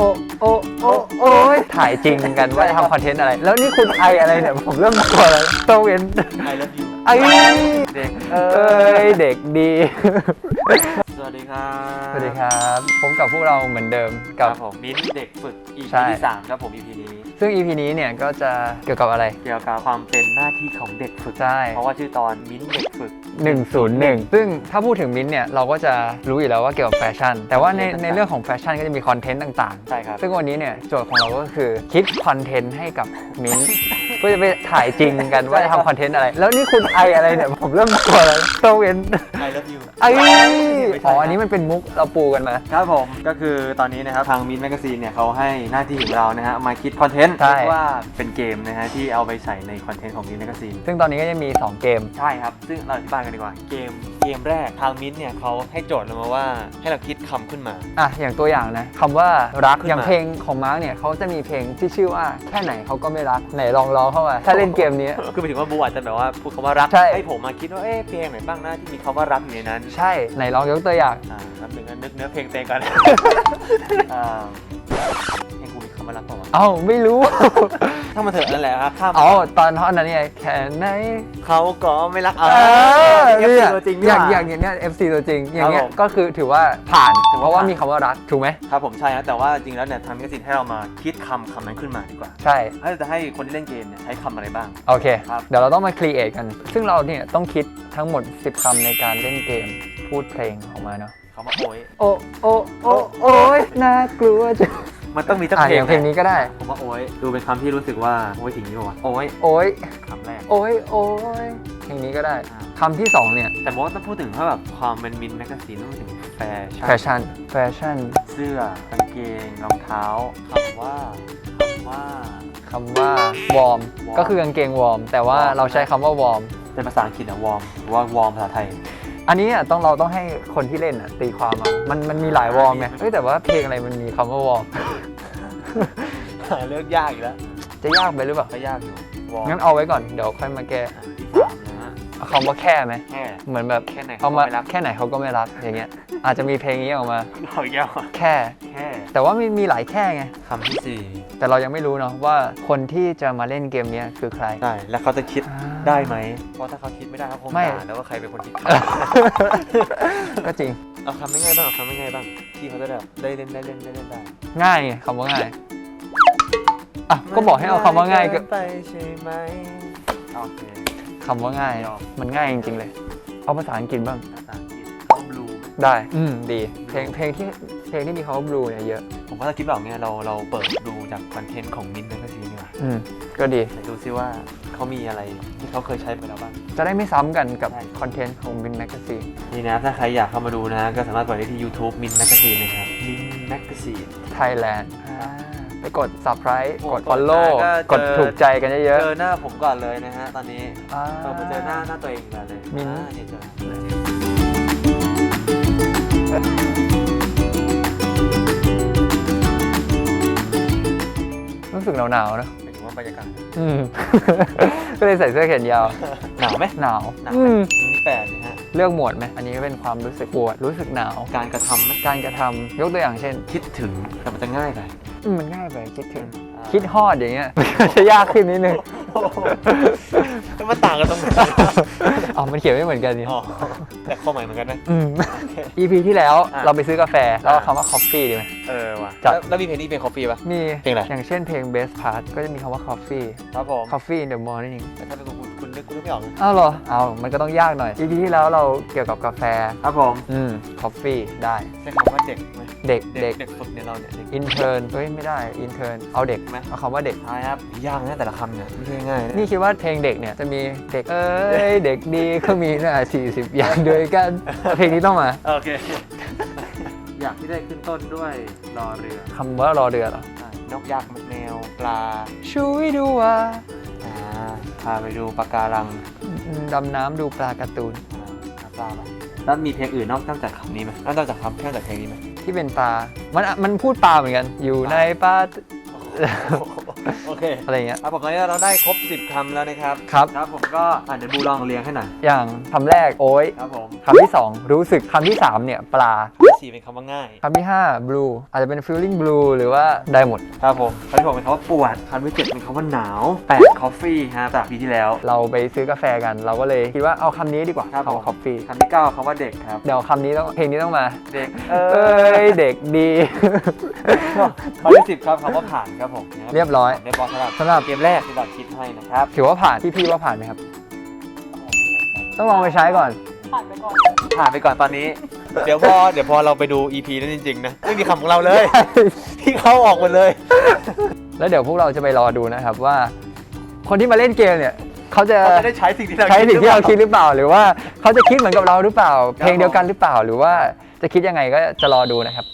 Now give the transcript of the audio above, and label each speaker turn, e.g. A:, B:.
A: โอ้โอ้โอ้โอ้ยถ่ายจริงกันว่าจะทำคอนเทนต์อะไร แล้วนี่คุณไออะไรเนี่ย ผมเริ่มกลัวแล้วต้องเว้น
B: I love you
A: ไอ้
B: เด็ก
A: เอ้ยเด็กดี
B: สวัสดีครับ
A: สวัสดีครับผมกับพวกเราเหมือนเดิม
B: ค
A: กั
B: รับ บผมมิ้นท์เด็กฝึก EP
A: ใช่
B: ที่3ครับผม EP นี้
A: ซึ่ง EP นี้เนี่ยก็จะเกี่ยวกับอะไร
B: เกี่ยวกับความเป็นหน้าที่ของเด็กฝึก
A: ใช่
B: เพราะว่าชื่อตอนมิ้นท์เด็กฝึก
A: 101 ซึ่งถ้าพูดถึงมิ้นท์เนี่ย เราก็จะรู้อยู่แล้วว่าเกี่ยวกับแฟชั่น แต่ว่าในในเรื่องของแฟชั่นก็จะมีคอนเทนต์ต่างๆ
B: ใช่ครับ
A: ซึ่งวันนี้เนี่ย โจทย์ของเราก็คือคิดคอนเทนต์ให้กับมิ้นท์ เพื่อจะไปถ่ายจริงกันว่าจะทำคอนเทนต์อะไร แล้วนี่คุณไออะไรเนี่ย ผมเริ่มกลัวแล้วต้องเว้น
B: I love you
A: ไอ
B: ไม่ใช่
A: อ๋ออันนี้มันเป็นมุกเราปูกันมา
B: ครับผมก็คือตอนนี้นะครับ ทางมิ้นท์แมกซีนเนี่ยเขาให้หน้าที่ของเรานะฮะมาคิดคอนเทนต์
A: ใช่
B: เรียกว่าเป็นเกมนะฮะที่เอาไปใส่ในคอนเทนต์ของมิ้นท์แมกซีน
A: ซึ่งตอนนี้ก็จะมี 2 เกม
B: ใช่ครับ ซึ่งเราอธิบายกันดีกว่าเกมเกมแรกทางมิ้นท์เนี่ยเขาให้โจทย์เรามาว่าให้เราคิดคำขึ้นมา
A: อะ อย่างตัวอย่างนะคำว่ารัก
B: ขึ้นมา
A: อย่างเพลงของมาร์กเนี่ยเขาจะมีเพลงที่ชื่อว่าแค่ไหนเขาก็ไม่รัก ไหนลองร้องเข้ามา ถ้าเล่นเกมนี้
B: คือหมายถึงว่าบูอาจจะแบบว่าพูดคำว่ารัก
A: ใช่
B: ให้ผมมาคิดว่าเอ๊ะเพลงไหนบ้างนะที่มีคำว่ารักอยู่ในนั้น
A: ใช่ ไหนลองยกตัวอย่าง
B: อ่าครับหนึ่งนะนึกเนื้อเพลงเตงก่อนอ่าเพลงกูมีคำว่ารักเปล่าวะ
A: เอ้าไม่รู้
B: ถ้ามาเถอะนั่นแหละครับข้าม
A: อ๋อตอนท่อนนั้นเนี่ยแค่ไหน
B: เขาก็ไม่รัก
A: เออ
B: เอฟ
A: เนี่
B: ซี
A: ย
B: ตัวจริง
A: อ
B: นี่
A: ย่าง
B: ห
A: อ
B: ว่า
A: ย่างอย่างเนี้ย FC ตัวจริง อย่างเงี้ย
B: ครับผม
A: ก็คือถือว่าผ่าน
B: ถือว่า
A: เพราะว่า
B: ผ่าน
A: มีคำว่ารักถูกไหม
B: ครับผมใช่นะแต่ว่าจริงแล้วเนี่ยทางมิกซินให้เรามาคิดคำคำนั้นขึ้นมาดีกว่า
A: ใช่
B: ถ้าจะให้คนที่เล่นเกมเนี่ยใช้คำอะไรบ้าง
A: โอเค
B: ครับ
A: เดี๋ยวเราต้องมาครีเอทกัน ซึ่งเราเนี่ยต้องคิดทั้งหมด 10คำในการเล่นเกมพูดเพลงออกมาเนาะ
B: คำว่าโอ้ย
A: โอ้โอ้โอ้โอ้ยน่ากลัวจัง
B: มันต้องมีสัก
A: อะ
B: เพล
A: องย่างเพลงนี้ก็ได้
B: ผมว่าโอ้ยดูเป็นคำที่รู้สึกว่าโอ้ยถึงนี้ป่าวะโอ้ย
A: โอ้ย
B: คำแรก
A: โอ้ยโอ้ยเพลงนี้ก็ได้
B: อ่า
A: คำที่สองเนี่ย
B: แต่ว่าต้องพูดถึงถ้าแบบความเป็นมินแมกซีนต้องพูดถึงแฟ
A: แฟ
B: ชั่น
A: ชั่น แฟชั่น
B: เสื้อกางเกงรองเท้าคำว่าคำว่า
A: คำว่าวอร์ม
B: วอร์ม
A: ก็คือกางเกงวอร์ม แต่ว่าว
B: อร์ม
A: เราใช้คำว่าวอร์ม
B: เป็นภาษาอังกฤษอะวอร์มหรือว่าวอร์มภาษาไทย
A: อันนี้อะต้องเราต้องให้คนที่เล่นอะตีความเอามันมันมีหลายวอร์มไง
B: อ่า
A: เฮ้ยแต่ว่าเพลงอะไรมันมีคำว่าวอร์ม
B: หาเลือกยากอีกแล้ว
A: จะยากไปหรือเปล่า
B: ก็ยากอยู่วอร์ม
A: งั้นเอาไว้ก่อน เดี๋ยวค่อยมาแก้
B: อะที่สามนะฮะ
A: เอา คำว่าแค่ไหม
B: แค่
A: เหมือนแบบ
B: แค่ไหน
A: เอามา
B: เขาก็ไม่รัก
A: แค่ไหนเขาก็ไม่รักอย่างเงี้ย อาจจะมีเพลงนี้ออกมา
B: เอาอีกแล้วอะ
A: แค่
B: แค่
A: แต่ว่ามีมีหลายแค่ไง
B: คำที่สี่
A: แต่เรายังไม่รู้เนาะว่าคนที่จะมาเล่นเกมเนี้ยคือใคร
B: ได้แล้วเขาจะคิด
A: อ่า
B: ได้ไหม เพราะถ้าเขาคิดไม่ได้เขาคง
A: ไม่
B: ด่าแล้วว่าใครเป็นคนคิดค
A: ก็จริงำ
B: เอาคำไม่ง่ายบ้างเอาคำไม่ง่ายบ้างที่เขาจะแบบได้เล่นได้เล่นได้เล่นได้
A: ง่ายไงคำว่าง่ายอะก็บอกให้เอาคำว่าง่ายก็
B: เนไปใช่ไหมโอเค
A: คำว่าง่าย
B: ยอม
A: มันง่ายจริงๆเลย เอาภาษาอังกฤษบ้าง
B: ภาษาอังกฤษเขาบลู
A: ได้ อืมดี เพลงเพลงที่เพลงที่มีคำว่า blue เนี่ยเยอะ
B: ผมว่าถ้าคิดแบบเนี้ยเราเราเปิดดูจากคอนเทนต์ของมินท์แมกซีนดีกว่า
A: อืมก็ดี
B: ไหนดูซิว่าเขามีอะไรที่เขาเคยใช้ไปแล้วบ้าง
A: จะได้ไม่ซ้ำกันกับ
B: ใช่
A: คอนเทนต์ของ Bin Magazine
B: นี่นะถ้าใครอยากเข้ามาดูนะ ก็สามารถกดได้ที่ YouTube มินแมกซีนนะครับมินแมกซีน
A: Thailand ไปกด subscribe
B: โอ้
A: กด
B: กด
A: follow
B: มาก็
A: กด
B: เจอ
A: ถูกใจกันเยอะ
B: เจอหน้าผมก่อนเลยนะฮะตอนนี้
A: ๆอ่า
B: เออมาเจอหน้าหน้าตัวเองก่อนเลย
A: มิ้น
B: อ่าเนี่ยเจอเลย
A: รู้สึกหนาวๆนะ
B: หมายถึงว่าบรรยากาศ
A: อืม ก็เลยใส่เสื้อแขนยาว
B: หนาวไหม
A: หนาว
B: หนาว
A: อืม
B: นี่แปดนะฮะ
A: เลือกหมวดไหมอันนี้เป็นความรู้สึกปวดรู้สึกหนาว
B: การกระทำไหม
A: การกระทำยกตัวอย่างเช่น
B: คิดถึงแต่มันจะง่ายไป
A: อืมมันง่ายไปคิดถึง
B: อ่า
A: คิดฮอดอย่างเงี้ยมันจะยากขึ้นนิดนึง
B: แล้วมันต่างกันตรงไหน
A: อ๋อ มันเขียนไม่เหมือนกันนี่
B: อ๋อแต่ข้อหมายเหมือนกันไหม
A: อืม EP ที่แล้ว
B: อะ
A: เราไปซื้อกาแฟ แล้วเอา
B: อะ
A: คำว่า coffee ดีไหม
B: เออว่ะ
A: จัด
B: แล้วแล้วมีเพลงนี้เป็นคอฟฟี่ปะ
A: มี
B: เพลงอะไร
A: อย่างเช่นเพลง best part ก็จะมีคำว่า coffee
B: ครับผม
A: coffee in the morning
B: แต่ถ้าเป็นคุณคุณ นึกคุณนึกไม่ออกนะ
A: อ้าวเหรอเอามันก็ต้องยากหน่อย EP ที่แล้วเราเกี่ยวกับกาแฟ
B: ครับผม
A: อืม coffee ได้
B: ใช้คำว่าเด็กไหม
A: เด็ก
B: เด็
A: เด็
B: ก
A: ก
B: เด็กฝึกเนี่ยเราเนี่ยเด็ก
A: intern เฮ้ยไม่ได้ intern เอาเด็ก
B: ไหม
A: เอาคำว่าเด็ก
B: ท้ายครับยากนะแต่ละคำเนี่ยไม่ใช่ง่ายะ
A: นี่คิดว่าเพลงเด็กเนี่ยจะมีเด็กเอ้ยเด็กดีเขามีหน้า40 อย่างด้วยกัน เพลงนี้ต้องมา
B: โอเค อยากที่ได้ขึ้นต้นด้วยรอเรือ
A: คำว่ารอเรือเหรอ
B: ใช่นกยักษ์แมวปลา
A: ช่วยดูว่า
B: อ่า พาไปดูปะการัง
A: ดำน้ำดูปลาการ์ตูน
B: อ่าหาปลาไปแล้วมีเพลงอื่นนอกจากคำนี้ไหมนอกจากคำนอกจากเพลงนี้ไหม
A: ที่เป็นปลา มันมันพูดปลาเหมือนกัน อยู่ในปลา
B: โอเค
A: อะไรอย่างเงี้ย
B: ครับผมตอนนี้เราได้ครบ 10คำแล้วนะครับ
A: ครับ
B: ครับผมก็อ่านเดี๋ยวบูลองเรียงให้หน่อย
A: อย่างคำแรกโอ้ย
B: ครับผม
A: คำที่สองรู้สึกคำที่สามเนี่ย ปลา
B: ที่ 4 เป็นคำว่าง่าย
A: คำที่ 5 blue อาจจะเป็น feeling blue หรือว่าได้หมด
B: ครับผมคำที่6เป็นคำว่าปวดคำที่7เป็นคำว่าหนาว8 coffee ฮะจากปีที่แล้ว
A: เราไปซื้อกาแฟกัน เราก็เลยคิดว่าเอาคำนี้ดีกว่า
B: ครับผม
A: คำว่า coffee
B: คำที่ 9คำว่าเด็กครับ
A: เดี๋ยวคำนี้ต้องเพลงนี้ต้องมา
B: เด็ก
A: เอ้ย เด็กดี
B: คำที่ 10 ครับคำว่าผ่านครับผมนะค
A: เรียบร้อย
B: เรียบร้อยสำหรับ
A: สำหรับ
B: เกมแรกที่บัตรคิดให้นะครับ
A: ถือว่าผ่านพี่พี่ว่าผ่านไหมครับ ต้องลองไปใช้ก่อน
C: ผ่านไปก่อน
B: ผ่านไปก่อนตอนนี้ เดี๋ยวพอเดี๋ยวพอเราไปดู EP นั้นจริงๆนะไม่มีคำของเราเลย ที่เขาออกหมดเลย
A: แล้วเดี๋ยวพวกเราจะไปรอดูนะครับว่า คนที่มาเล่นเกมเนี่ยเขาจะ
B: เขาจะได้ใช้สิ่งที่เรา
A: ใช้สิ่งที่เราคิด
B: ห
A: ห
B: รือเปล่า
A: รือเปล่า หรือว่าเขาจะคิดเหมือนกับเราหรือเปล่า
B: ครับ
A: เพลงเดียวกันหรือเปล่า หรือว่าจะคิดยังไงก็จะรอดูนะครับ